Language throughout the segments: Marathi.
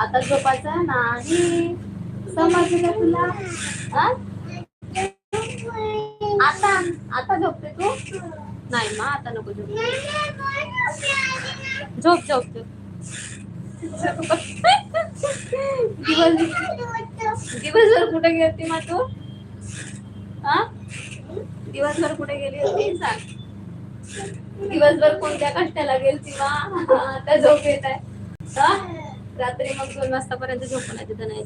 आता झोपायचं नाही समजलं तुला आता आता झोपते तू? नाही मा आता नको झोप. झोप झोप झोप. दिवस दिवसभर कुठे गेली होती मग तू? हा दिवसभर कुठे गेली होती? सांग. दिवसभर कोणत्या कष्टाला गेलती मा? आता झोप येत आहे. रात्री मग दोन वाजतापर्यंत झोपून आहे तिथं नाही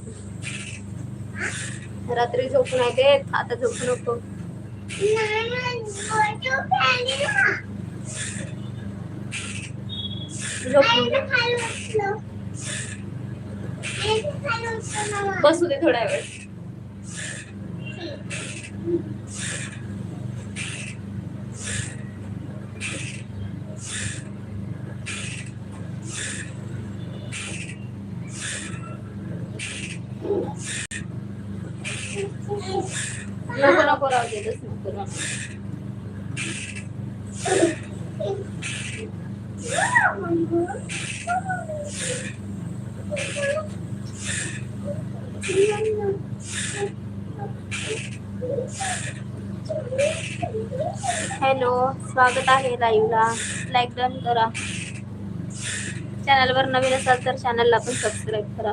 रात्री झोपून आहे ते आता झोपू नको झोपून बसू दे थोड्या वेळ. नको नको राहू दे तसं नको हॅलो स्वागत आहे लाईव्हला. लाईक डन करा. चॅनलवर नवीन असाल तर चॅनलला पण सबस्क्राईब करा.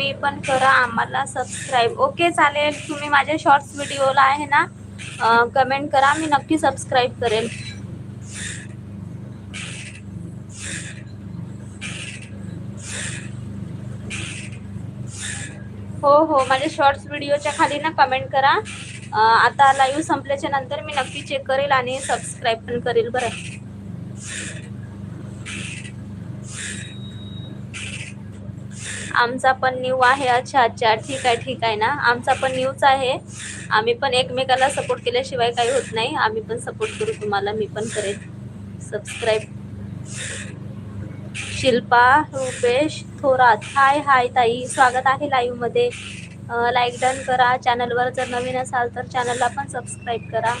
तुम्ही पण करा आम्हाला सबस्क्राईब ओके चालेल. तुम्ही माझ्या शॉर्ट्स व्हिडिओला आहे ना कमेंट करा मी नक्की सबस्क्राईब करेल. हो हो माझ्या शॉर्ट्स व्हिडिओच्या खाली ना कमेंट करा. आता लाईव्ह संपल्याच्या नंतर मी नक्की चेक करेल आणि सबस्क्राईब पण करेल बरं. आमचा पण न्यू आहे अच्छा अच्छा. ठीक आहे ठीक आहे ना. आमचा पण न्यूज आहे. आम्ही पण एकमेकाला सपोर्ट केल्याशिवाय काही होत नाही. आम्ही पण सपोर्ट करू तुम्हाला मी पण करेन. Subscribe Shilpa Rupesh Thorat. Hi hi ताई. स्वागत आहे लाईव्हमध्ये लाईक डन करा. चॅनलवर जर नवीन असाल तर चॅनलला पण सबस्क्राईब करा.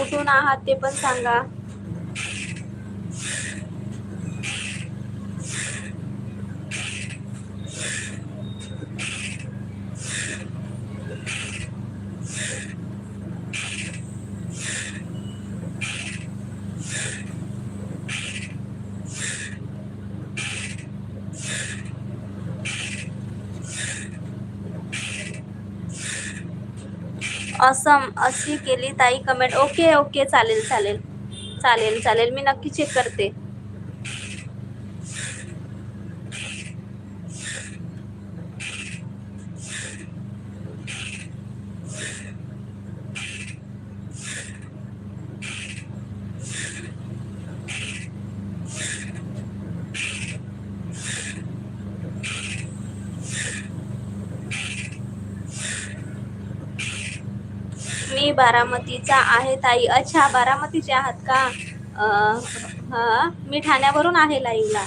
कुठून आहात ते पण सांगा. असम अशी केली ताई कमेंट ओके ओके चालेल चालेल. चालेल चालेल. मी नक्की चेक करते. बारामतीचा आहे ताई. अच्छा बारामतीचे आहात का? हा मी ठाण्यावरून आहे लाईव्हला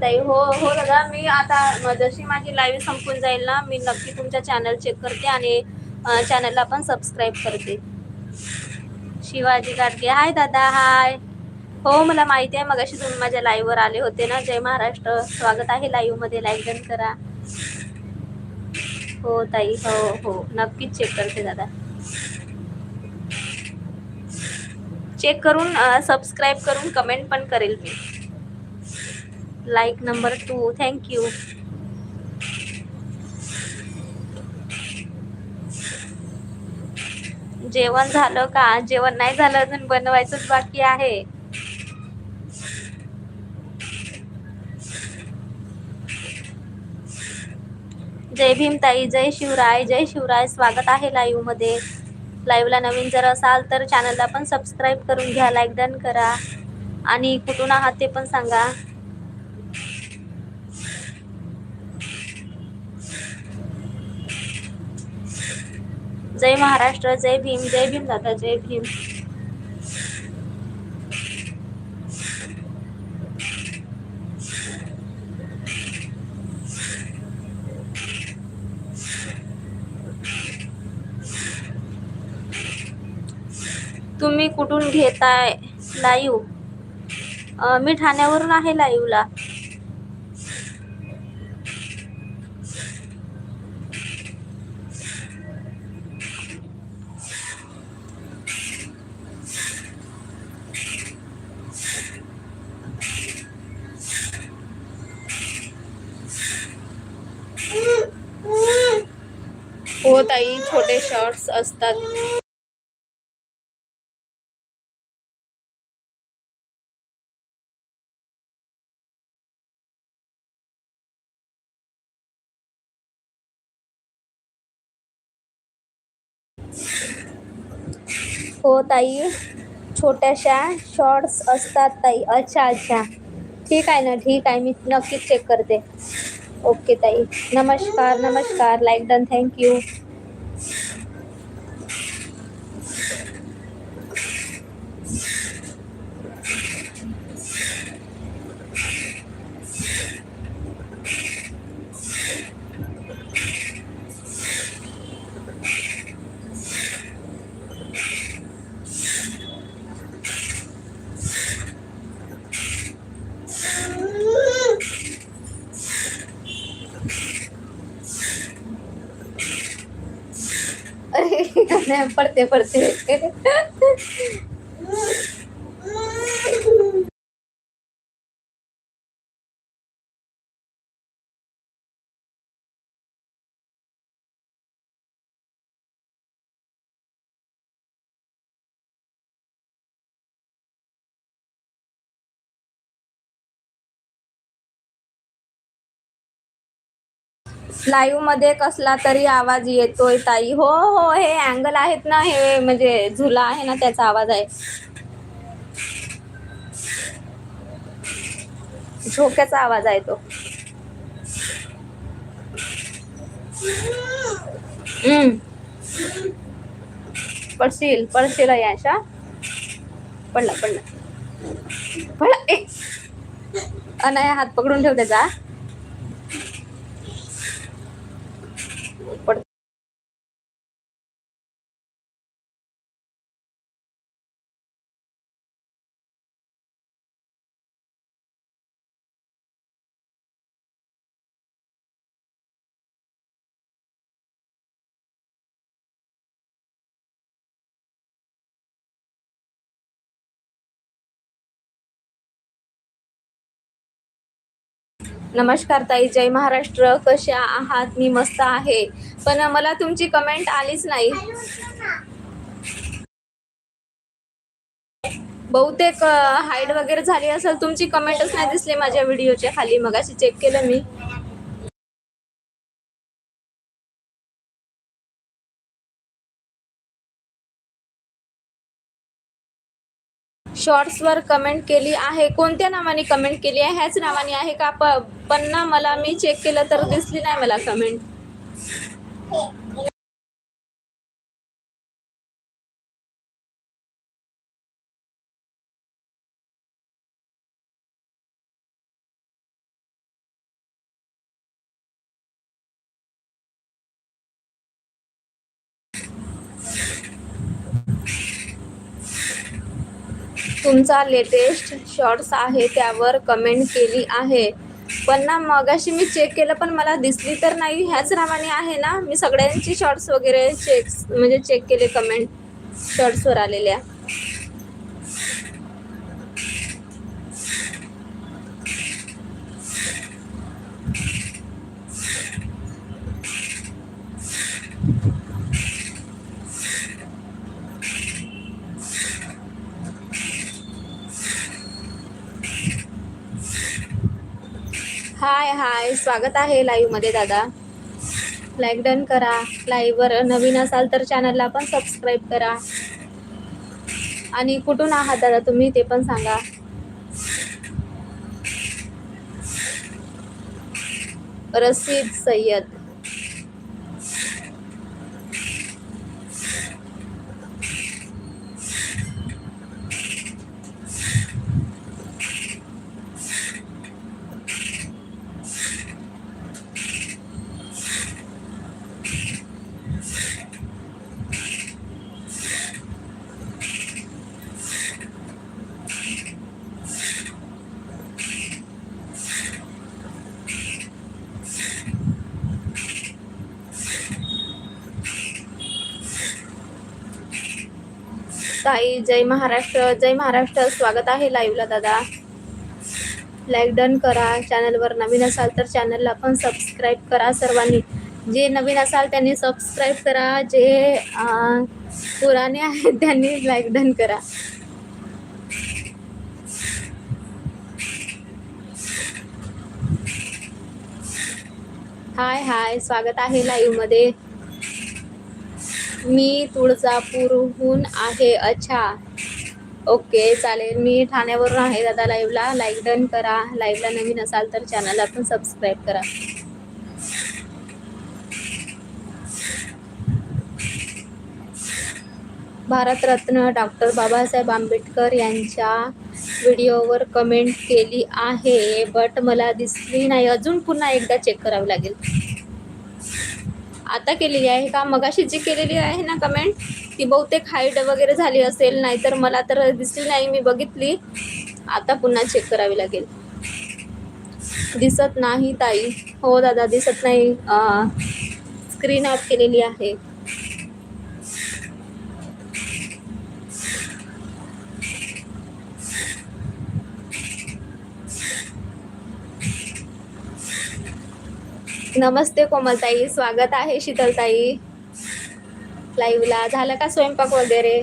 ताई. हो हो दादा मी आता जशी माझी लाईव्ह संपून जाईल ना मी नक्की तुमच्या चॅनल चेक करते आणि चॅनलला पण सबस्क्राईब करते. शिवाजी गाडगे हाय दादा हाय हो मला माहिती आहे मगाशी तुम्ही माझ्या लाईव्हवर आले होते ना जय महाराष्ट्र. स्वागत आहे लाईव्हमध्ये लाईक डन करा. हो ताई हो हो. नक्कीच चेक करते दादा. चेक करून सबस्क्राईब करून कमेंट पण करेल मी. Like number two thank you जेवण झालं का? जेवण नाही झालं अजून बनवायचंच बाकी आहे. जय भीमताई जय शिवराय जय शिवराय. स्वागत आहे लाईव्हमध्ये. लाईव्हला नवीन जर असाल तर चॅनलला पण सबस्क्राईब करून घ्या लाईक डन करा. आणि कुठून आहात ते पण सांगा. जय महाराष्ट्र जय भीम जय भीम दादा जय भीम. तुम्ही कुठून घेताय लाईव्ह मी ठाण्यावरून आहे लाईव्हला हो ताई छोटे शॉर्ट्स असतात. हो ताई. छोट्याशा शॉर्ट्स असतात ताई. अच्छा अच्छा. ठीक आहे ना ठीक आहे. मी नक्कीच चेक करते. ओके ताई. नमस्कार नमस्कार. लाईक डन थँक्यू अरे पडते लाईव्हमध्ये कसला तरी आवाज येतोय ताई. हो हो हे अँगल आहेत ना हे म्हणजे झुला आहे ना त्याचा आवाज आहे. झोक्याचा आवाज आहे तो. हम्म. पडशील पडशील याशा पडला पडला. पडला ए. अनाय हात पकडून ठेव त्याचा. नमस्कार ताई जय महाराष्ट्र. कशा आहात? मी मस्त आहे. पण मला तुमची कमेंट आलीच नाही. बहुतेक हाईड वगैरे झाली असेल तुमची कमेंटच नाही दिसली माझ्या व्हिडिओच्या खाली. मगाशी चेक केलं मी. शॉर्ट्सवर कमेंट केली आहे. कोणत्या नावाने कमेंट केली आहे? ह्याच नावाने आहे का? प पण ना मला मी चेक केलं तर दिसली नाही मला कमेंट तुमचा लेटेस्ट शॉर्ट्स आहे त्यावर कमेंट केली आहे. पण ना मगाशी मी चेक केलं पण मला दिसली तर नाही. ह्याच नावाने आहे ना मी सगळ्यांची शॉर्ट्स वगैरे चेक म्हणजे चेक केले कमेंट शॉर्ट्सवर आलेल्या. हाय हाय. स्वागत आहे लाईव्हमध्ये दादा. लाईक डन करा. लाईव्हवर नवीन असाल तर चॅनलला पण सबस्क्राईब करा. आणि कुठून आहात दादा? तुम्ही ते पण सांगा. रसीद सय्यद. जय महाराष्ट्र जय महाराष्ट्र. स्वागत आहे लाईव्हला दादा. लाईक डन करा. चॅनलवर नवीन असाल तर चॅनलला पण सबस्क्राईब करा सर्वांनी. जे नवीन असाल त्यांनी सबस्क्राईब करा. जे पुराणे आहेत त्यांनी लाईक डन करा. हाय हाय स्वागत आहे लाईव्हमध्ये मी तुळजापूरहून आहे. अच्छा. ओके चालेल. मी ठाण्यावरून आहे दादा लाईव्हला लाईक डन करा. लाईव्हला नवीन असाल तर चॅनलला पण सबस्क्राईब करा. भारतरत्न डॉक्टर बाबासाहेब आंबेडकर यांच्या व्हिडिओवर कमेंट केली आहे. बट मला दिसली नाही. अजून पुन्हा एकदा चेक करावी लागेल. आता केलेली आहे का? मगाशी जी केलेली आहे ना कमेंट ती बहुतेक हाईट वगैरे झाली असेल नाहीतर मला तर दिसली नाही मी बघितली. आता पुन्हा चेक करावी लागेल. दिसत नाही ताई. हो दादा दिसत नाही. स्क्रीन ऑफ केलेली आहे. नमस्ते कोमलताई स्वागत आहे शीतलताई. लाईव्हला झालं का स्वयंपाक वगैरे?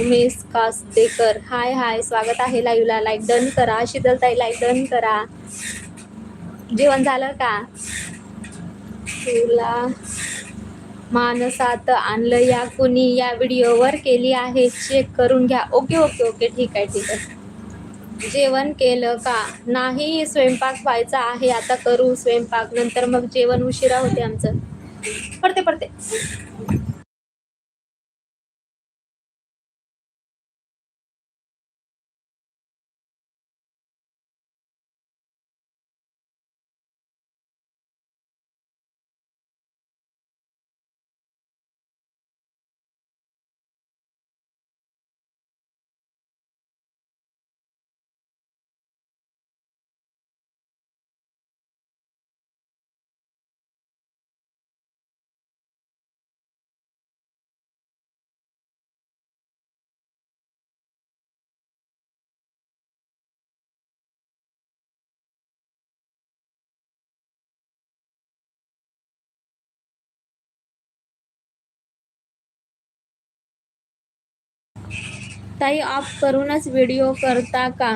उमेश कास्तेकर हाय हाय. स्वागत आहे लाईव्हला लाईक डन करा. शीतलताई लाईक डन करा. जेवण झालं का? तुला मानसात आणलं या कुणी? या व्हिडिओवर केली आहे. चेक करून घ्या. ओके ओके ओके ठीक आहे ठीक आहे. जेवण केलं का? नाही स्वयंपाक व्हायचा आहे आता करू स्वयंपाक नंतर मग जेवण उशिरा होते आमचं. पडते पडते. स्वतःही ऑफ करूनच व्हिडिओ करता का?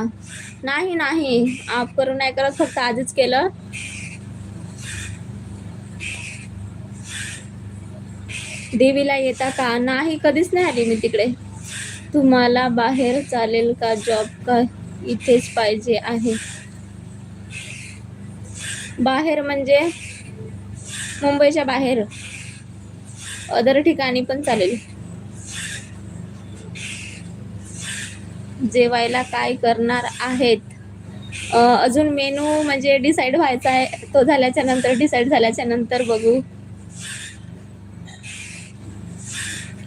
नाही नाही. ऑफ करून नाही करत फक्त आधीच केलं. देवीला येता का? नाही कधीच नाही आली मी तिकडे. तुम्हाला बाहेर चालेल का? जॉब का? इथेच पाहिजे आहे. बाहेर म्हणजे? मुंबईच्या बाहेर. अदर ठिकाणी पण चालेल. जेवायला काय करणार आहेत? अजून मेनू म्हणजे डिसाईड व्हायचा आहे तो झाल्याच्यानंतर डिसाईड झाल्याच्यानंतर बघू.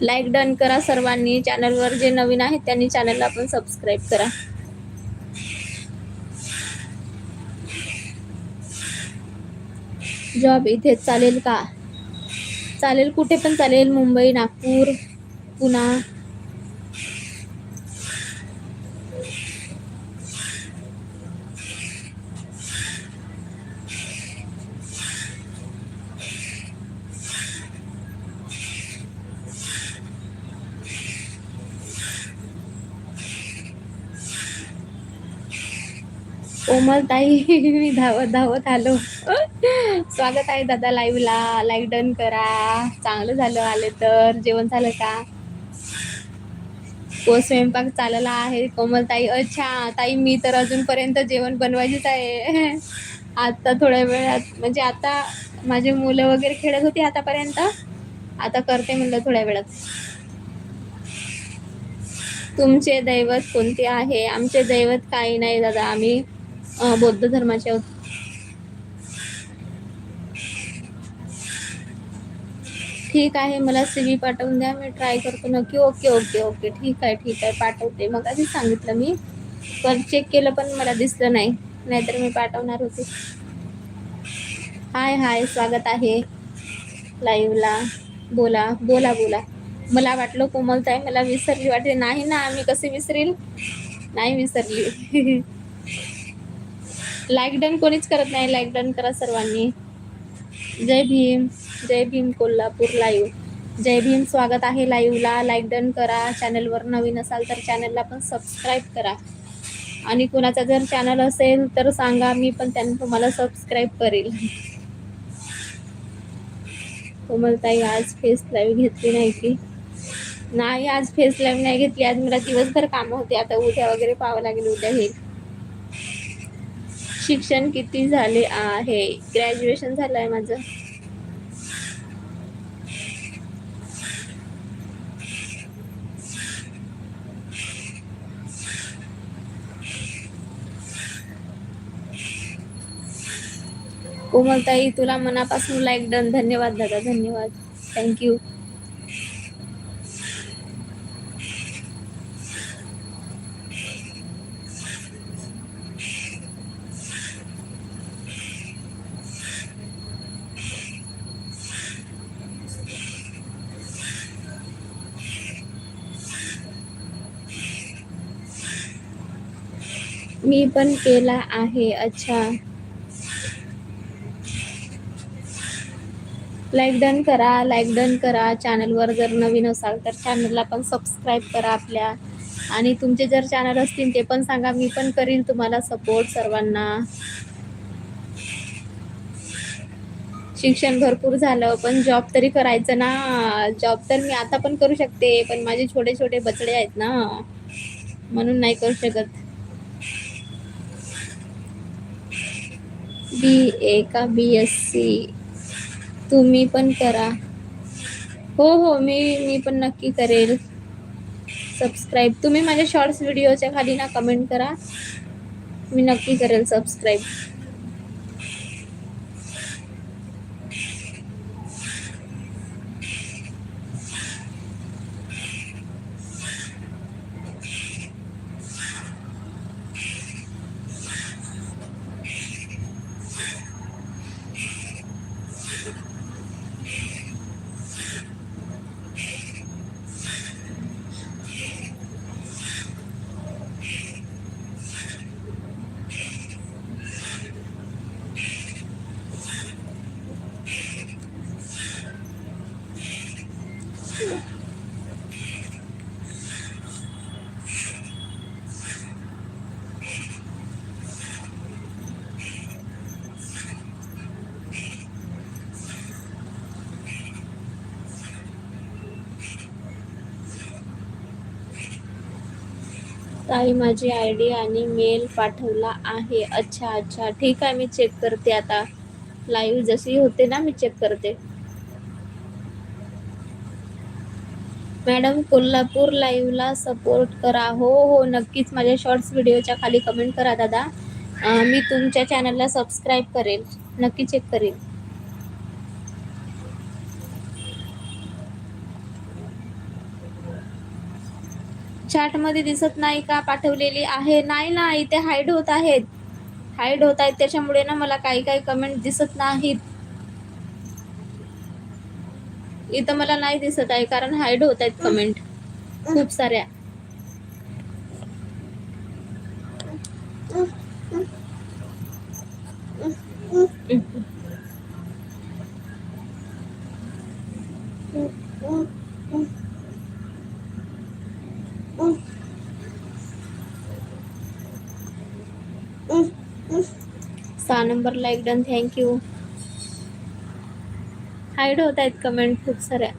लाईक डन करा सर्वांनी. चॅनलवर जे नवीन आहेत त्यांनी चॅनलला पण सबस्क्राईब करा. जॉब इथे चालेल का? चालेल कुठे पण चालेल. मुंबई नागपूर पुणा. कोमल ताई मी धावत धावत आलो. स्वागत आहे दादा लाईव्ह लाईक डन करा. चांगलं झालं आले तर. जेवण झालं का? हो स्वयंपाक चालला आहे? कोमल ताई अच्छा. ताई मी तर अजूनपर्यंत जेवण बनवायचीच आहे. आता थोड्या वेळात म्हणजे आता माझे मुलं वगैरे खेळत होती आतापर्यंत. आता करते म्हणलं थोड्या वेळात. तुमचे दैवत कोणते आहे? आमचे दैवत काही नाही दादा. आम्ही बौद्ध धर्माचे ठीक आहे मला सी व्ही पाठवून द्या मी ट्राय करतो. नक्की ओके ओके ओके ठीक आहे ठीक आहे. पाठवते. मग आधी सांगितलं मी. पर चेक केलं पण मला दिसलं नाही. नाहीतर मी पाठवणार होते. हाय हाय. स्वागत आहे. लाईव्हला बोला बोला बोला. मला वाटलं कोमलताई मला विसरली वाटते नाही ना आम्ही कसे विसरील? नाही विसरली. लाईक डन कोणीच करत नाही. लाईक डन करा सर्वांनी. जय भीम. जय भीम कोल्हापूर लाईव्ह जय भीम स्वागत आहे लाईव्हला लाईक डन करा. चॅनलवर नवीन असाल तर चॅनलला पण सबस्क्राईब करा. आणि कोणाचा जर चॅनल असेल तर सांगा मी पण त्यांना तुम्हाला सबस्क्राईब करेल. कोमलताई आज फेस लाईव्ह घेतली नाही की? नाही आज फेस लाईव्ह नाही घेतली. आज मला दिवसभर कामं होते. आता उद्या वगैरे पाहावं लागेल. उद्या हे शिक्षण किती झाले आहे? ग्रॅज्युएशन झालं आहे माझं. कोमलताई तुला मनापासून लाईक डन धन्यवाद दादा धन्यवाद. थँक्यू मी पण केला आहे. अच्छा. लाईक डन करा लाईक डन करा. चॅनलवर जर नवीन असाल तर चॅनलला पण सबस्क्राईब करा आपल्या. आणि तुमचे जर चॅनल असतील ते पण सांगा. मी पण करील तुम्हाला सपोर्ट सर्वांना. शिक्षण भरपूर झालं पण जॉब तरी करायचं ना. जॉब तर मी आता पण करू शकते पण माझे छोटे छोटे बचडे आहेत ना. म्हणून नाही करू शकत. बी ए का बी एस सी. तुम्ही पण करा. हो हो मी मी पण नक्की करेल. सबस्क्राईब तुम्ही माझ्या शॉर्ट्स व्हिडिओच्या खाली ना कमेंट करा. मी नक्की करेल सबस्क्राईब ताई माझी आय डी आणि मेल पाठवला आहे. अच्छा अच्छा. ठीक आहे मी चेक करते आता. लाईव्ह जशी होते ना मी चेक करते. मॅडम कोल्हापूर लाईव्हला सपोर्ट करा. हो हो नक्कीच. माझ्या शॉर्ट्स व्हिडिओच्या खाली कमेंट करा दादा. मी तुमच्या चॅनलला सबस्क्राईब करेल. नक्की चेक करेल. चॅटमध्ये दिसत नाही का? पाठवलेली आहे. नाही ना इथे हाईड होत आहेत. हाईड होत आहेत. त्याच्यामुळे ना मला काही काही कमेंट दिसत नाहीत. इथं मला नाही दिसत आहे कारण हाईड होत आहेत कमेंट खूप साऱ्या. Number like done thank you hide होत आहेत कमेंट खूप साऱ्या.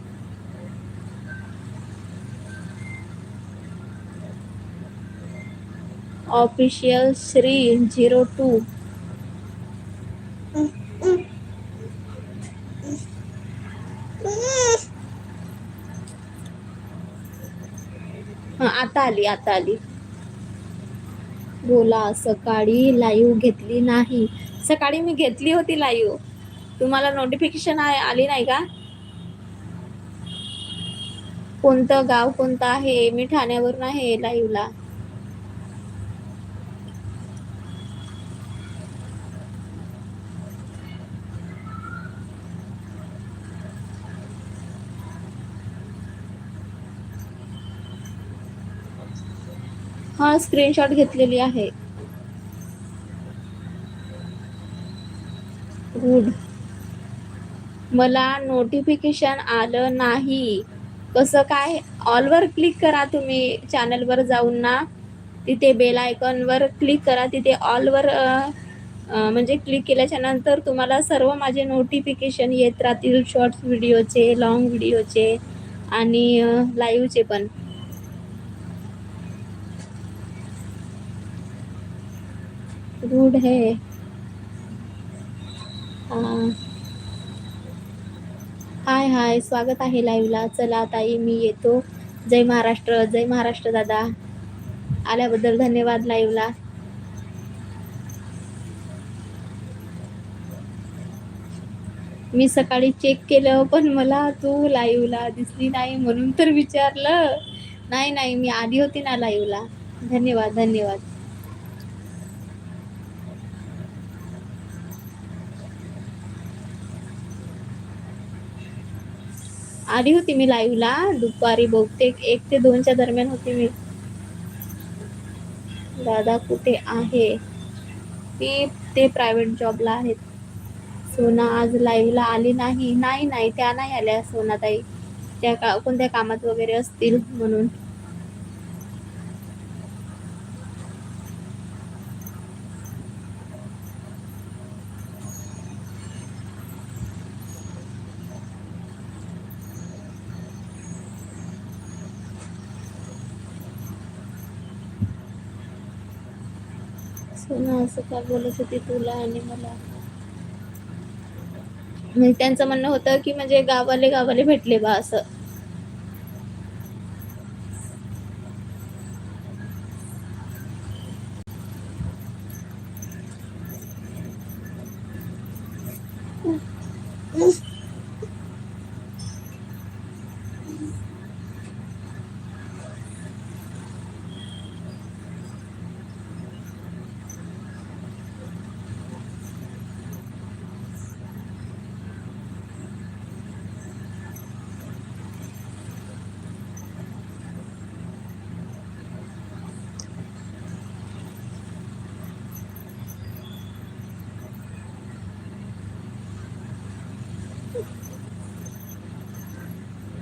ऑफिशियल श्री झिरो टू आता आली आता आली. बोला सकाळी लाईव्ह घेतली नाही. सकाळी मी घेतली होती लाईव्ह. तुम्हाला नोटिफिकेशन आली नाही का? कोणतं गाव कोणतं आहे? मी ठाण्यावरून आहे लाईव्हला. हा स्क्रीनशॉट घेतलेली आहे. गुड. मला नोटिफिकेशन आलं नाही. कसं काय? ऑलवर क्लिक करा तुम्ही चॅनलवर जाऊन ना. तिथे बेल आयकॉनवर क्लिक करा. तिथे ऑलवर म्हणजे क्लिक केल्याच्यानंतर तुम्हाला सर्व माझे नोटिफिकेशन येत राहतील. शॉर्ट्स व्हिडिओचे लॉंग व्हिडिओचे आणि लाईव्हचे पण. गुड है हाय हाय स्वागत आहे लाईव्हला चला ताई मी येतो. जय महाराष्ट्र जय महाराष्ट्र दादा. आल्याबद्दल धन्यवाद लाईव्हला मी सकाळी चेक केलं पण मला तू लाईव्हला दिसली नाही म्हणून तर विचारलं. नाही नाही मी आली होती ना लाईव्हला धन्यवाद धन्यवाद. आली होती मी लाईव्हला दुपारी बहुतेक एक ते दोनच्या दरम्यान होती मी. दादा कुठे आहे? ती ते प्रायव्हेट जॉबला आहेत. सोना आज लाईव्हला आली नाही. नाही नाही त्या नाही आल्या सोनाताई. त्या का कोणत्या कामात वगैरे असतील म्हणून. सोना असं का बोलत होती तुला आणि मला? म्हणजे त्यांचं म्हणणं होतं की म्हणजे गावाले गावाले भेटले बा असं.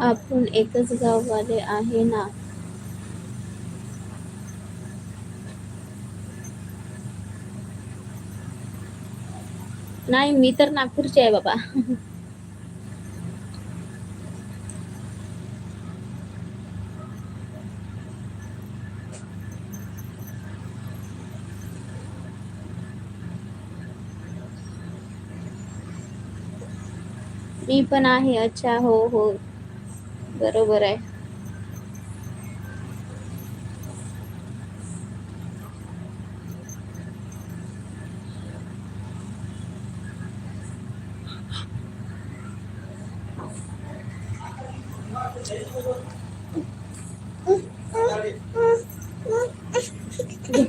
आपण एकच गाववाले आहे ना? नाही मी तर नागपूरची आहे बाबा. मी पण आहे अच्छा हो हो. बरोबर आहे.